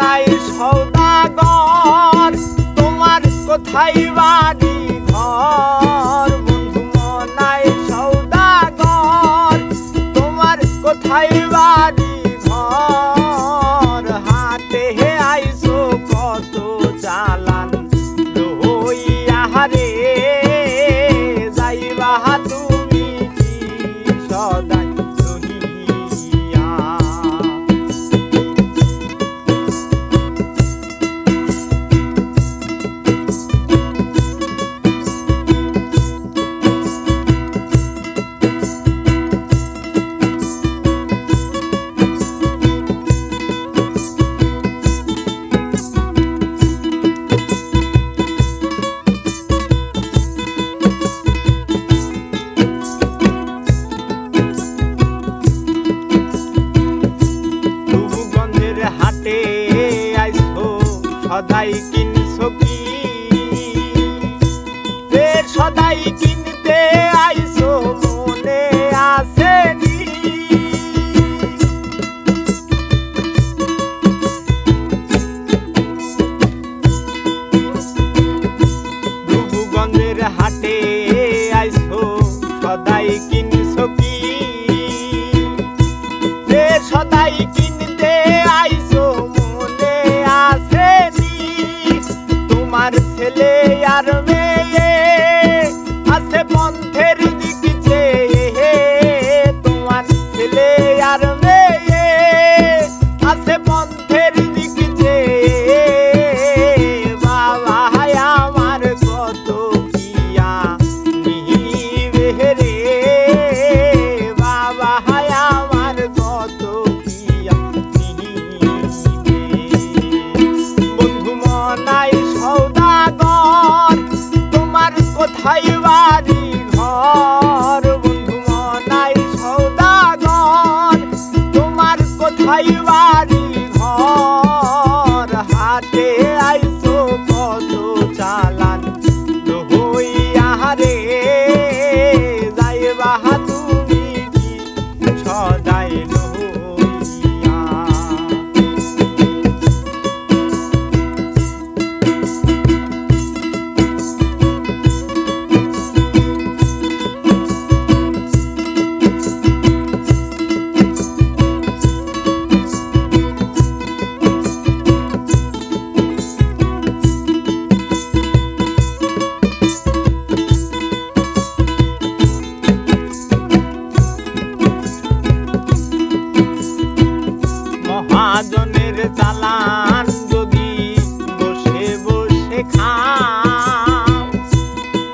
নাই সৌদাগর। তোমার কোথায় বাড়ি ঘর? বন্ধু নাই সৌদাগর। তোমার কোথায় বাড়ি ঘর? হাতে হে আইসো কত চালান সদাই কিন ভাই ঘর বন্ধু মনাই সৌদাগর। তোমার কোথায় ঘর? হাতে আইতো কত চালান। হইয়া রে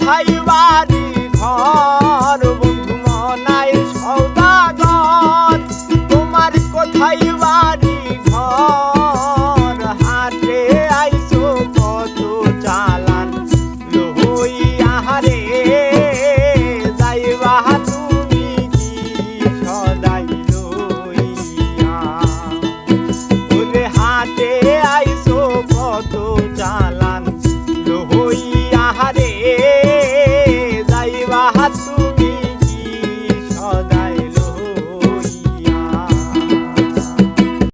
ভাইবার